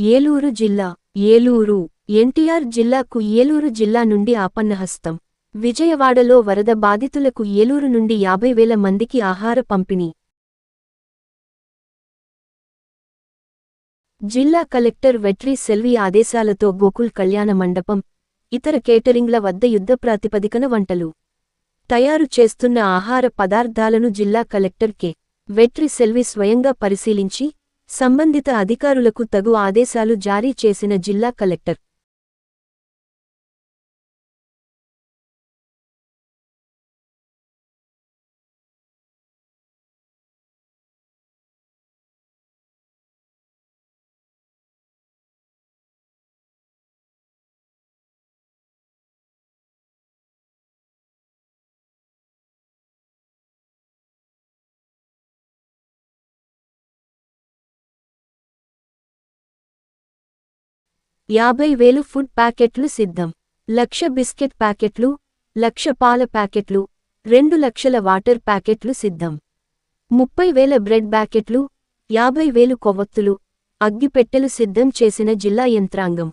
ఏలూరు జిల్లా ఏలూరు ఎన్టీఆర్ జిల్లాకు ఏలూరు జిల్లా నుండి ఆపన్నహస్తం. విజయవాడలో వరద బాధితులకు ఏలూరు నుండి యాభై వేల మందికి ఆహార పంపిణీ. జిల్లా కలెక్టర్ వెట్రి సెల్వి ఆదేశాలతో గోకుల్ కళ్యాణ మండపం ఇతర కేటరింగ్ల వద్ద యుద్ధ ప్రాతిపదికన వంటలు. తయారు చేస్తున్న ఆహార పదార్థాలను జిల్లా కలెక్టర్ కె. వెట్రి సెల్వి స్వయంగా పరిశీలించి సంబంధిత అధికారులకు తగు ఆదేశాలు జారీ చేసిన జిల్లా కలెక్టర్. యాభై వేలు ఫుడ్ ప్యాకెట్లు సిద్ధం. లక్ష బిస్కెట్ ప్యాకెట్లు లక్ష పాల ప్యాకెట్లు రెండు లక్షల వాటర్ ప్యాకెట్లు సిద్ధం. ముప్పై వేల బ్రెడ్ ప్యాకెట్లు యాభై వేలు కొవ్వొత్తులు అగ్గిపెట్టెలు సిద్ధం చేసిన జిల్లా యంత్రాంగం.